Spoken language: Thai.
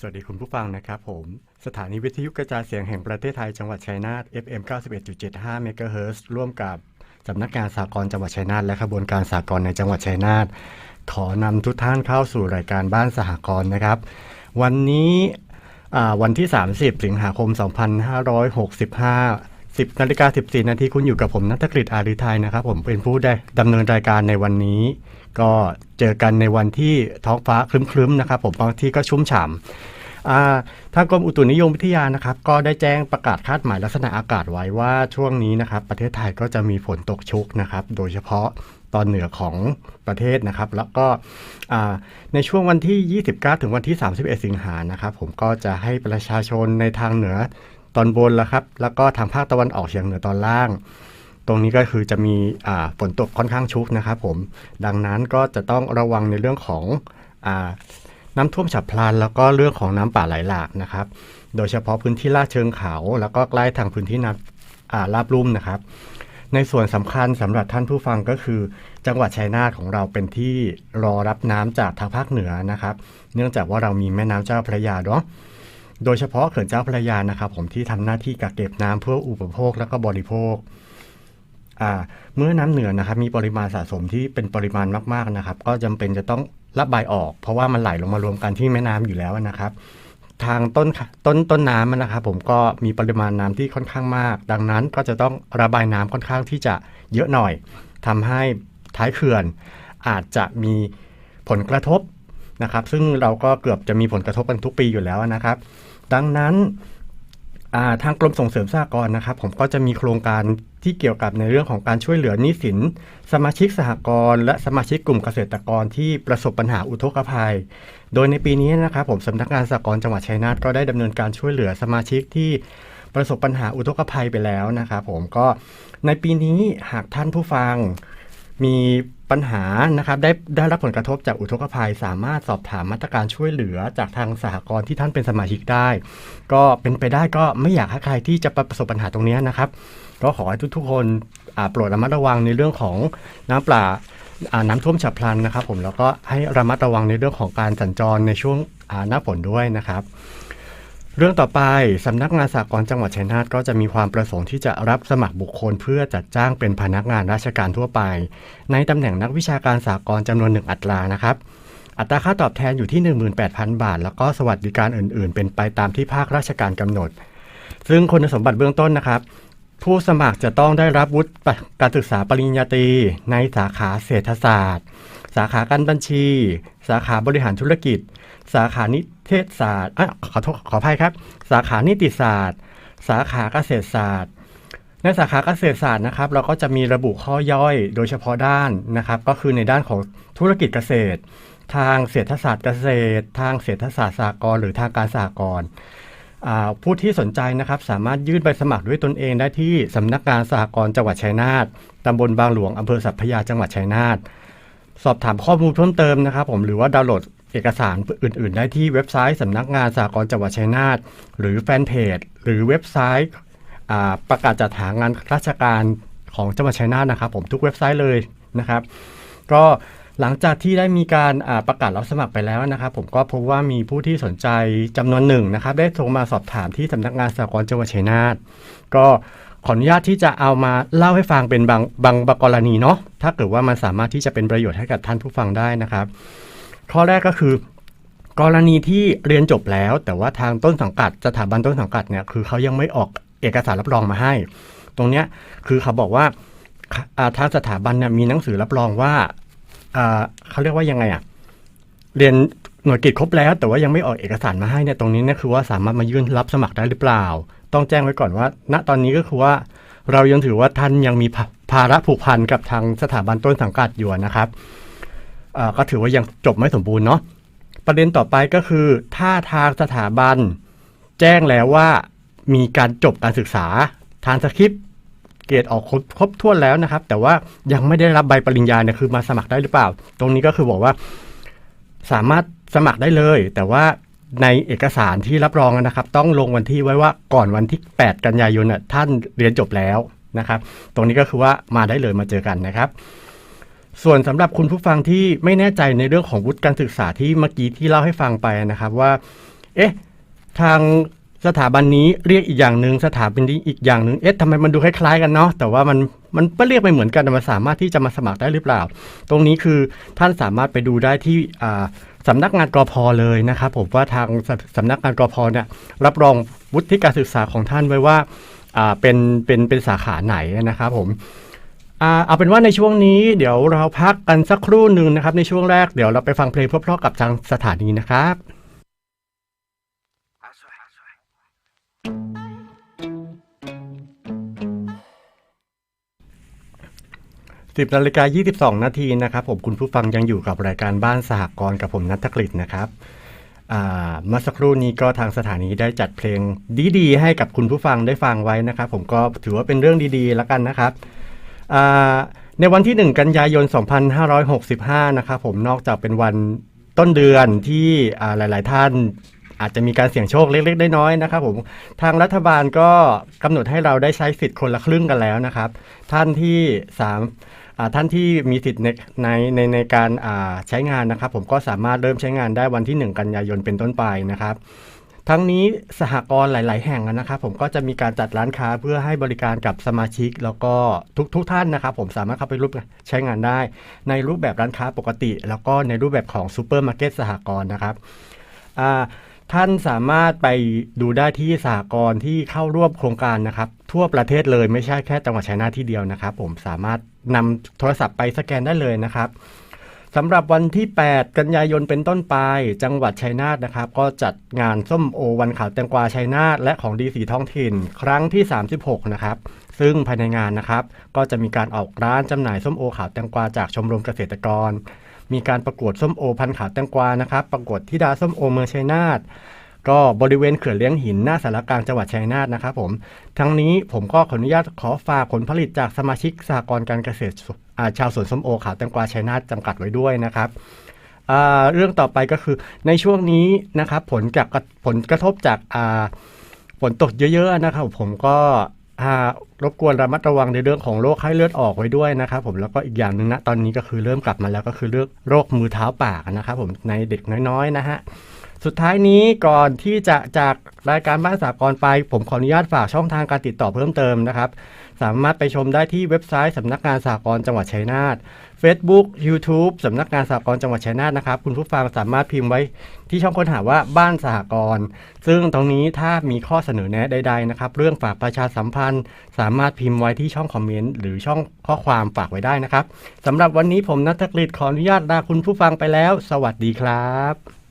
สวัสดีคุณผู้ฟังนะครับผม สถานีวิทยุกระจายเสียงแห่งประเทศไทยจังหวัดชัยนาท FM 91.75เมกะเฮิรตซ์ร่วมกับสำนักงานสากลจังหวัดชัยนาทและขบวนการสากลในจังหวัดชัยนาทขอนำทุกท่านเข้าสู่รายการบ้านสหกรณ์นะครับ วันนี้วันที่ 30 สิงหาคม 2565 10นาฬิกา14 นาทีคุณอยู่กับผมนัทกฤษอาริไทยนะครับ ผมเป็นผู้ได้ดำเนินรายการในวันนี้ ก็เจอกันในวันที่ท้องฟ้าครึ้มๆนะครับ ผมบางที่ก็ชุ่มฉ่ำทางกรมอุตุนิยมวิทยานะครับ ก็ได้แจ้งประกาศคาดหมายลักษณะอากาศไว้ว่าช่วงนี้นะครับ ประเทศไทยก็จะมีฝนตกชุกนะครับ โดยเฉพาะตอนเหนือของประเทศนะครับ แล้วก็ในช่วงวันที่ 29 ถึงวันที่ 31 สิงหานะครับ ผมก็จะให้ประชาชนในทางเหนือ ตอนบนแล้วครับ แล้วก็ทางภาคตะวันออกเฉียงเหนือตอนล่าง ตรงนี้ก็คือจะมีฝนตกค่อนข้างชุกนะครับผม ดังนั้นก็จะต้องระวังในเรื่องของอน้ำท่วมฉับพลัน แล้วก็เรื่องของน้ำป่าไหลหลากนะครับ โดยเฉพาะพื้นที่ลาดเชิงเขา แล้วก็ใกล้ทางพื้นที่น้ำอ่าบลุ่มนะครับในส่วนสำคัญสำหรับท่านผู้ฟังก็คือ จังหวัดชัยนาทของเราเป็นที่รอรับน้ำจากทางภาคเหนือนะครับ เนื่องจากว่าเรามีแม่น้ำเจ้าพระยาเนาะ โดยเฉพาะเขื่อนเจ้าพระยานะครับ ผมที่ทำหน้าที่กักเก็บน้ำเพื่ออุปโภคแล้วก็บริโภคเมื่อน้ำเหนือนะครับ มีปริมาณสะสมที่เป็นปริมาณมากๆนะครับ ก็จำเป็นจะต้องระบายออก เพราะว่ามันไหลลงมารวมกันที่แม่น้ำอยู่แล้วนะครับ ทางต้นต้นต้นน้ำมันนะครับ ผมก็มีปริมาณน้ำที่ค่อนข้างมาก ดังนั้นก็จะต้องระบายน้ำค่อนข้างที่จะเยอะหน่อยทำให้ท้ายเขื่อนอาจจะมีผลกระทบนะครับ ซึ่งเราก็เกือบจะมีผลกระทบกันทุกปีอยู่แล้วนะครับ ดังนั้นาทางกรมส่งเสริมสหกรณ์นะครับ ผมก็จะมีโครงการที่เกี่ยวกับในเรื่องของการช่วยเหลือหนี้สิน สมาชิกสหกรณ์และสมาชิกกลุ่มเกษตรกรที่ประสบปัญหาอุทกภัย โดยในปีนี้นะครับผมสำนักงานสหกรณ์จังหวัดชัยนาทก็ได้ดำเนินการช่วยเหลือสมาชิกที่ประสบปัญหาอุทกภัยไปแล้วนะครับผมก็ในปีนี้หากท่านผู้ฟัง มีปัญหานะครับได้ได้รับผลกระทบจากอุทกภัย สามารถสอบถามมาตรการช่วยเหลือจากทางสหกรณ์ที่ท่านเป็นสมาชิกได้ ก็เป็นไปได้ก็ไม่อยากให้ใครที่จะประสบปัญหาตรงนี้นะครับ ก็ขอให้ทุกๆคนอ่าโปรดระมัดระวังในเรื่องของน้ำป่าอ่าน้ำท่วมฉับพลันนะครับ ผมแล้วก็ให้ระมัดระวังในเรื่องของการสัญจรในช่วงอ่าหน้าฝนด้วยนะครับ เรื่องต่อไปสำนักงานสากลจังหวัดชัยนาทก็จะมีความประสงค์ที่จะรับสมัครบุคคลเพื่อจัดจ้างเป็นพนักงานราชการทั่วไป ในตำแหน่งนักวิชาการสากลจำนวนหนึ่งอัตรานะครับ อัตราค่าตอบแทนอยู่ที่ 18,000 บาท แล้วก็สวัสดิการอื่น ๆ เป็นไปตามที่ภาคราชการกำหนด ซึ่งคุณสมบัติเบื้องต้นนะครับ ผู้สมัครจะต้องได้รับวุฒิการศึกษาปริญญาตรีในสาขาเศรษฐศาสตร์ สาขาการบัญชี สาขาบริหารธุรกิจ สาขานิเทศศาสตร์อขอโทษขออภัยครับ สาขานิติศาสตร์ สาขาเกษตรศาสตร์ ในสาขาเกษตรศาสตร์นะครับ เราก็จะมีระบุข้อย่อยโดยเฉพาะด้านนะครับ ก็คือในด้านของธุรกิจเกษตร ทางเศรษฐศาสตร์เกษตร ทางเศรษฐศาสตร์สากลหรือทางการสากลผู้ที่สนใจนะครับสามารถยื่นใบสมัครด้วยตนเองได้ที่สำนักงานสหกรณ์จังหวัดชัยนาทตำบลบางหลวงอำเภอสัพพยาจังหวัดชัยนาท สอบถามข้อมูลเพิ่มเติมนะครับผมหรือว่าดาวน์โหลดเอกสารอื่น ๆ ได้ที่เว็บไซต์สำนักงานสากลจังหวัดชัยนาทหรือแฟนเพจ หรือเว็บไซต์ประกาศจัดหางานราชการของจังหวัดชัยนาทนะครับ ผมทุกเว็บไซต์เลยนะครับ ก็หลังจากที่ได้มีการประกาศรับสมัครไปแล้วนะครับ ผมก็พบว่ามีผู้ที่สนใจจำนวนหนึ่งนะครับ ได้โทรมาสอบถามที่สำนักงานสากลจังหวัดชัยนาทก็ ขออนุญาตที่จะเอามาเล่าให้ฟังเป็นบางบางบกรณีเนาะถ้าเกิดว่ามันสามารถที่จะเป็นประโยชน์ให้กับท่านผู้ฟังได้นะครับ ข้อแรกก็คือกรณีที่เรียนจบแล้ว แต่ว่าทางต้นสังกัดสถาบันต้นสังกัดเนี่ยคือเขายังไม่ออกเอกสารรับรองมาให้ ตรงเนี้ยคือเขาบอกว่าทางสถาบันเนี่ยมีหนังสือรับรองว่าอ่าเขาเรียกว่ายังไงอะเรียนหน่วยกิจครบแล้ว แต่ว่ายังไม่ออกเอกสารมาให้เนี่ยตรงนี้เนี่ยคือว่าสามารถมายื่นรับสมัครได้หรือเปล่า ต้องแจ้งไว้ก่อนว่า ณตอนนี้ก็คือว่า เรายังถือว่าท่านยังมีภาระผูกพันกับทางสถาบันต้นสังกัดอยู่นะครับก็ถือว่ายังจบไม่สมบูรณ์เนาะประเด็นต่อไปก็คือ ถ้าทางสถาบัน แจ้งแล้วว่ามีการจบการศึกษา ทางสคริปต์เกรดออกครบครบถ้วนแล้วนะครับ แต่ว่ายังไม่ได้รับใบปริญญาเนี่ยคือมาสมัครได้หรือเปล่า ตรงนี้ก็คือบอกว่า สามารถสมัครได้เลย แต่ว่า ในเอกสารที่รับรองนะครับ ต้องลงวันที่ไว้ว่าก่อนวันที่ 8 กันยายนน่ะท่านเรียนจบแล้วนะครับ ตรงนี้ก็คือว่ามาได้เลยมาเจอกันนะครับ ส่วนสำหรับคุณผู้ฟังที่ไม่แน่ใจในเรื่องของวุฒิการศึกษาที่เมื่อกี้ที่เล่าให้ฟังไปนะครับว่า เอ๊ะทางสถาบันนี้เรียกอีกอย่างหนึ่งสถาบันนี้อีกอย่างหนึ่งเอ๊ะทำไมมันดูคล้ายๆกันเนาะแต่ว่ามัน มันก็เรียกไม่เหมือนกันแต่มันสามารถที่จะมาสมัครได้หรือเปล่า ตรงนี้คือท่านสามารถไปดูได้ที่อ่าสำนักงานกรพเลยนะครับผมว่าทางสสำนักงานกรพเนี่ยรับรองวุฒิการศึกษาของท่านไว้ว่าเป็นเป็นเป็นสาขาไหนนะครับผมเอาเป็นว่าในช่วงนี้เดี๋ยวเราพักกันสักครู่หนึ่งนะครับ ในช่วงแรกเดี๋ยวเราไปฟังเพลงเพราะๆกับทางสถานีนะครับ 10นาฬิกา22 นาทีนะครับผมคุณผู้ฟังยังอยู่กับรายการบ้านสหกรณ์กับผมนัทกฤษนะครับอ่าเมื่อสักครู่นี้ก็ทางสถานีได้จัดเพลงดีๆ ให้กับคุณผู้ฟังได้ฟังไว้นะครับ ผมก็ถือว่าเป็นเรื่องดีๆแล้วกันนะครับในวันที่ 1 กันยายน 2565 นะครับผมนอกจากเป็นวันต้นเดือนที่หลาย ๆ ท่านอาจจะมีการเสี่ยงโชคเล็ก ๆ น้อยๆนะครับผมทางรัฐบาลก็กำหนดให้เราได้ใช้สิทธิ์คนละครึ่งกันแล้วนะครับ ท่านที่สาม ท่านที่มีสิทธิ์ในในในในการใช้งานนะครับ ผมก็สามารถเริ่มใช้งานได้วันที่ 1 กันยายนเป็นต้นไปนะครับทั้งนี้สหกรณ์หลาย ๆ แห่งนะครับ ผมก็จะมีการจัดร้านค้าเพื่อให้บริการกับสมาชิก แล้วก็ทุกทุกท่านนะครับ ผมสามารถเข้าไปรูปใช้งานได้ ในรูปแบบร้านค้าปกติ แล้วก็ในรูปแบบของซูเปอร์มาร์เก็ตสหกรณ์นะครับอ่า ท่านสามารถไปดูได้ที่สหกรที่เข้าร่วมโครงการนะครับ ทั่วประเทศเลยไม่ใช่แค่จังหวัดชัยนาทที่เดียวนะครับ ผมสามารถนำโทรศัพท์ไปสแกนได้เลยนะครับสำหรับวันที่ 8 กันยายนเป็นต้นไป จังหวัดชัยนาทนะครับ ก็จัดงานส้มโอวันขาวแตงกวาชัยนาทและของดีสีท้องถิ่น ครั้งที่ 36 นะครับ ซึ่งภายในงานนะครับ ก็จะมีการออกร้านจำหน่ายส้มโอขาวแตงกวาจากชมรมเกษตรกร มีการประกวดส้มโอพันขาแตงกวานะครับ ประกวดทิดาส้มโอเมืองชัยนาทก็บริเวณเขื่อนเลี้ยงหินหน้าสารกลางจังหวัดชัยนาทนะครับผมทั้งนี้ผมก็ขออนุญาตขอฝากผลผลิตจากสมาชิกสหกรณ์การเกษตรชาวสวนส้มโอขาวแตงกวาชัยนาทจำกัดไว้ด้วยนะครับเรื่องต่อไปก็คือในช่วงนี้นะครับผลจากผลกระทบจากฝนตกเยอะๆนะครับผมก็ รบกวนระมัดระวังในเรื่องของโรคไข้เลือดออกไว้ด้วยนะครับผมแล้วก็อีกอย่างหนึ่งนะตอนนี้ก็คือเริ่มกลับมาแล้วก็คือเรื่องโรคมือเท้าปากนะครับผมในเด็กน้อยๆนะฮะสุดท้ายนี้ก่อนที่จะจากรายการบ้านสากลไป ผมขออนุญาตฝากช่องทางการติดต่อเพิ่มเติมนะครับ สามารถไปชมได้ที่เว็บไซต์สำนักงานสากลจังหวัดชัยนาท Facebook YouTube สำนักงานสากลจังหวัดชัยนาทนะครับ คุณผู้ฟังสามารถพิมพ์ไว้ที่ช่องค้นหาว่าบ้านสหกรณ์ซึ่งตรงนี้ถ้ามีข้อเสนอแนะใดๆนะครับ เรื่องฝากประชาสัมพันธ์ สามารถพิมพ์ไว้ที่ช่องคอมเมนต์หรือช่องข้อความฝากไว้ได้นะครับสำหรับวันนี้ผมนัทกฤษขออนุญาตลาคุณผู้ฟังไปแล้ว สวัสดีครับ